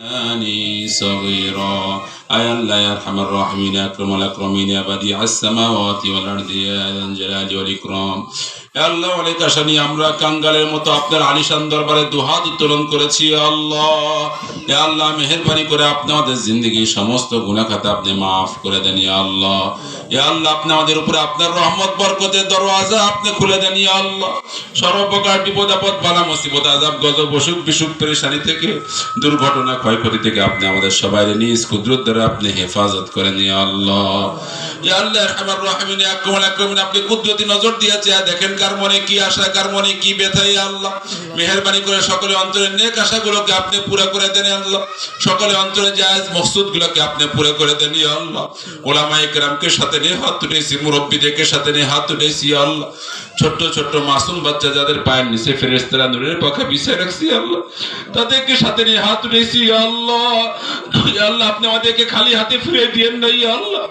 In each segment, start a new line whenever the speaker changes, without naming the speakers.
كاني صغيرا. أي الله يا أرحم الراحمين أكرم الأكرمين يا بديع السماوات والأرض يا ذا الجلال والإكرام. আল্লাহ, অনেক আসানি আমরা কাঙ্গালের মতো আপনার আলিশান দরবারে দুহাত উত্তোলন করেছি আল্লাহ। আল্লাহ, মেহরবানি করে আপনি আমাদের জিন্দগির সমস্ত গুণাখাতা আপনি মাফ করে দেন আল্লাহ। আল্লাহ, আপনি আমাদের উপরে আপনার রহমত, বরকতের দরওয়াজা আপনি খুলে দেন আল্লাহ। সর্বপ্রকার বিপদ, আপদ, বালা, মুসিবত আজাব গজব, অসুখ, বিসুখ, পরেশানি থেকে, দুর্ঘটনা, ক্ষয়ক্ষতি থেকে আপনি আমাদের সবাই নিজ কুদরত দ্বারা আপনি হেফাজত করেন আল্লাহ। আল্লাহ আমার রহমিনী আক্রমণ আক্রমণ, আপনি কুদরতি নজর দিয়েছে দেখেন কার মনে কি আশা, কার মনে কি ব্যথা ইয়া আল্লাহ? মেহেরবানি করে সকলে অন্তরের নেক আশাগুলোকে আপনি পুরো করে দেন আল্লাহ। সকলে অন্তরে জায়েজ মকসুদগুলোকে আপনি পুরো করে দেন ইয়া আল্লাহ। ওলামা ইকরামকে সাথে নিয়ে হাত তুলেছি মুরব্বীদেরকে সাথে নিয়ে হাত তুলেছি আল্লাহ। ছোট্ট ছোট্ট মাসুম বাচ্চা যাদের পায়ের নিচে ফেরেস্তারা নূরের পক্ষে বিছায় রাখছি আল্লাহ। তাদেরকে সাথে নিয়ে হাত তুলেছি আল্লাহ। আল্লাহ, আপনি আমাদেরকে খালি হাতে ফিরে দিয়েন না আল্লাহ।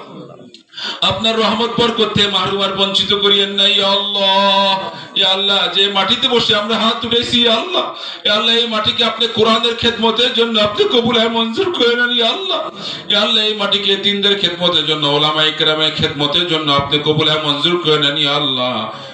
আপনার রহমত পর করতে মাহরুম বঞ্চিত করিয়েন না ইয়া আল্লাহ। ইয়া আল্লাহ, যে মাটিতে বসে আমরা হাত তুলেছি আল্লাহ। ইয়া আল্লাহ, এই মাটিকে আপনি কোরআনের খেদমতের জন্য আপনি কবুল হয়, মঞ্জুর করে নেন আল্লাহ। ইয়া আল্লাহ, এই মাটিকে তিনদের খেদমতের জন্য ওলামা ইকরামের খেদমতের জন্য আপনি কবুল হয়, মঞ্জুর করে নেন আল্লাহ।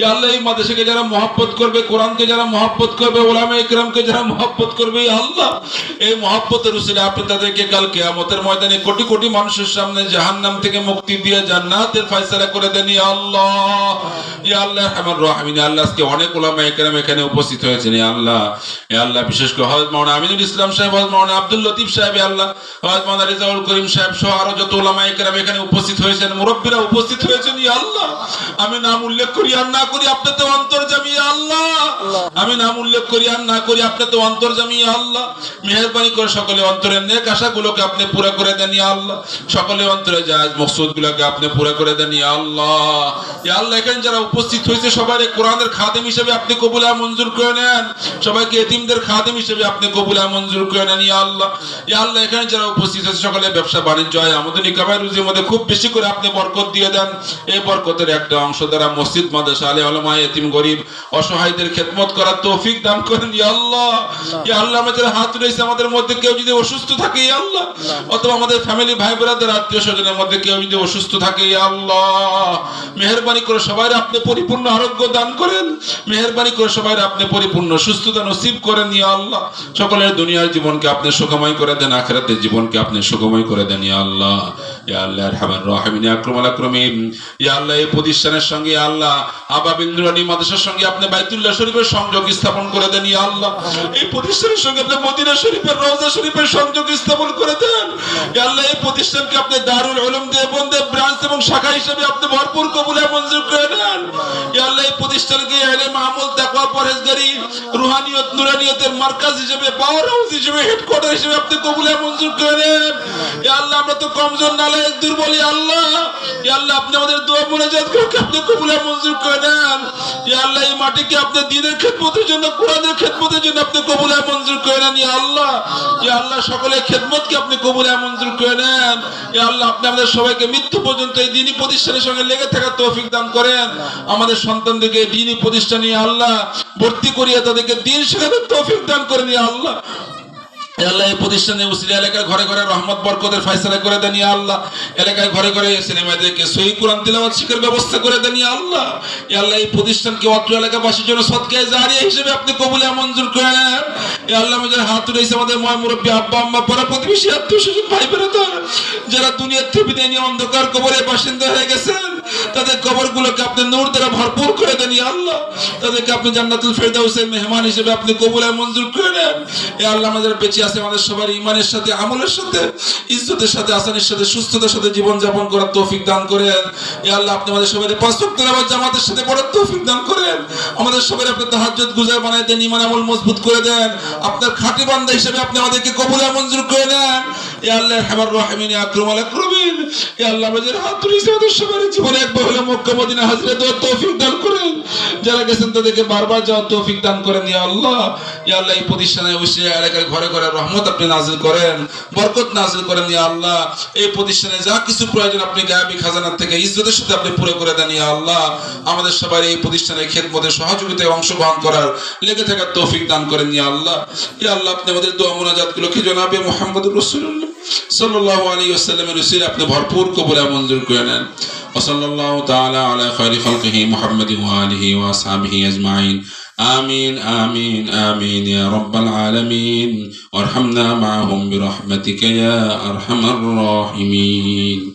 ইয়া আল্লাহ এই মাদ্রাসাকে যারা মহব্বত করবে কোরআনকে যারা মহব্বত করবে ওলামা ইকরামকে যারা মহব্বত করবে ইয়া আল্লাহ এই মহব্বতের উসিলে আপনি তাদেরকে কাল কিয়ামতের ময়দানে কোটি কোটি মানুষের সামনে জাহান্নাম থেকে মুক্তি দিয়ে জান্নাতের ফয়সালা করে দেন ইয়া আল্লাহ। ইয়া আল্লাহ আমার রহমিন আল্লাহ আজকে অনেক ওলামা ইকরাম এখানে উপস্থিত হয়েছেন ইয়া আল্লাহ। ইয়া আল্লাহ বিশেষ করে হযরত মাওলানা আমিনুল ইসলাম সাহেব হযরত মাওলানা আব্দুল লতিফ সাহেব ইয়া আল্লাহ। হযরত মাওলানা রিজাউল করিম সাহেব সহ আরও যত ওলামা ইকরাম এখানে উপস্থিত হয়েছেন মুরব্বিরা উপস্থিত হয়েছেন ইয়া আল্লাহ। আমি নাম উল্লেখ করি আর না করি আপনি তো অন্তর্জামী আল্লাহ। আমি নাম উল্লেখ করি আর না করি আপনি তো অন্তর্জামী আল্লাহ। মেহেরবানি করে সকলে অন্তরের নেক আশাগুলোকে আপনি পুরো করে দেন ইয়া আল্লাহ। সকলে অন্তরে জায়েজ মকসুদগুলোকে আপনি পুরো করে দেন ইয়া আল্লাহ। ইয়া আল্লাহ এখানে যারা উপস্থিত হয়েছে সবাই কোরআনের খাদেম হিসেবে আপনি কবুলা মঞ্জুর করে নেন। সবাইকে এতিমদের খাদেম হিসেবে আপনি কবুলা মঞ্জুর করে নেন ইয়া আল্লাহ। ইয়া আল্লাহ এখানে যারা উপস্থিত আছে সকলে ব্যবসা বাণিজ্য হয় আমাদের নিকাবাই রুজির মধ্যে খুব বেশি করে আপনি বরকত দিয়ে দেন। এই বরকতের একটা অংশ দ্বারা মসজিদ মাদ্রাসা আলে আলমা এতিম গরিব অসহায়দের খেদমত করার তৌফিক দান করেন ইয়া আল্লাহ। ইয়া আল্লাহ আমাদের হাত রয়েছে আমাদের মধ্যে কেউ যদি অসুস্থ থাকে ইয়া আল্লাহ। অথবা আমাদের ফ্যামিলি ভাই বোনাদের আত্মীয় স্বজনের মধ্যে কেউ যদি অসুস্থ থাকে ইয়া আল্লাহ। মেহেরবানি করে সবাই আপনি পরিপূর্ণ আরোগ্য দান করেন। মেহেরবানি করে সবাই আপনি পরিপূর্ণ সুস্থতা নসিব করেন ইয়া আল্লাহ। সকলের দুনিয়ার জীবনকে আপনি সুখময় করে দেন আখেরাতের জীবনকে আপনি সুখময় করে দেন ইয়া আল্লাহ। শাখা হিসেবে আপনি ভরপুর কবুলে মঞ্জুর করে দেন। ইয়া আল্লাহ, এই প্রতিষ্ঠানকে রুহানিয়ত, নুরানিয়তের মার্কাজ হিসেবে পাওয়ার হাউস হিসেবে হেডকোয়ার্টার হিসেবে আপনি কবুলে মঞ্জুর করে দেন। আল্লাহ, আমরা তো কমজোর আমাদের সবাইকে মৃত্যু পর্যন্ত এই দিনী প্রতিষ্ঠানের সঙ্গে লেগে থাকার তৌফিক দান করেন। আমাদের সন্তানদেরকে দিনী প্রতিষ্ঠানে আল্লাহ, ভর্তি করিয়ে তাদেরকে দিন শেখানোর তৌফিক দান করেন আল্লাহ। আল্লাহ, এই প্রতিষ্ঠানে উসিলা এলাকার ঘরে ঘরে রহমত, বরকতের করে দেন আল্লাহ। এলাকায় ঘরে ঘরে সিনেমাদেরকে সহি কোরআন তিলাওয়াত শিখার ব্যবস্থা করে দেন আল্লাহ। ইয়া আল্লাহ, এই প্রতিষ্ঠানকে অত্র এলাকাবাসীর জন্য সদকায়ে জারিয়া হিসেবে আপনি কবুলে মঞ্জুর করেন। ইয়া আল্লাহ, আমাদের হাত রয়েছে আমাদের ময় মুরব্বী আব্বা, আম্মা প্রতিবেশী আত্মীয় স্বজন ভাই যারা দুনিয়ার থেকে নিয়ে অন্ধকার কবরে বাসিন্দা হয়ে গেছেন তাদের কবরগুলোকে আপনি নূর দ্বারা ভরপুর করে দেন ইয়া আল্লাহ তাদেরকে আপনি জান্নাতুল ফেরদাউসের মেহমান হিসেবে আপনি কবুলে মঞ্জুর করে নেন। ইয়া আল্লাহ আমাদের বেঁচে আছে আমাদের সবার ইমানের সাথে, আমলের সাথে, ইজ্জতের সাথে, আসানের সাথে, সুস্থতার সাথে জীবন যাপন করার তৌফিক দান করেন। ইয়া আল্লাহ আপনি আমাদের সবাই পাঁচ নামাজ জামাতের সাথে পড়ার তৌফিক দান করেন। আমাদের সবাই আপনি তাহাজ্জুদ গুজার বানায় দেন ইমান আমল মজবুত করে দেন। আপনার খাঁটি বান্দা হিসেবে আপনি আমাদেরকে কবুলে মঞ্জুর করে নেন। এ আল্লাহ হামার রহিমিন আকরাম আল আকরামিন। এ আমাদের হাত এই প্রতিষ্ঠানে বসে এলাকার ঘরে ঘরে রহমত আপনি প্রতিষ্ঠানে যা কিছু প্রয়োজন আপনি গায়াবী খাজানার থেকে ইজ্জতের সাথে আপনি পুরো করে দেন। ইয়া আল্লাহ, আমাদের সবার এই প্রতিষ্ঠানের খেদমতে সহযোগিতায় অংশগ্রহণ করার লেগে থাকার তৌফিক দান করেন। ইয়া আল্লাহ ইয়া আল্লাহ, আপনি আমাদের দোয়া মোনাজাতগুলোকে জনাবে মোহাম্মদুর রাসূলুল্লাহ। সাল্লাল্লাহু আলাইহি ওয়াসাল্লামের উসিলা আপনি ভরপুর কবুলে মঞ্জুর করে নেন وصلى الله تعالى على خير خلقه محمد وآله وأصحابه أجمعين آمين آمين آمين يا رب العالمين وارحمنا معهم برحمتك يا أرحم الراحمين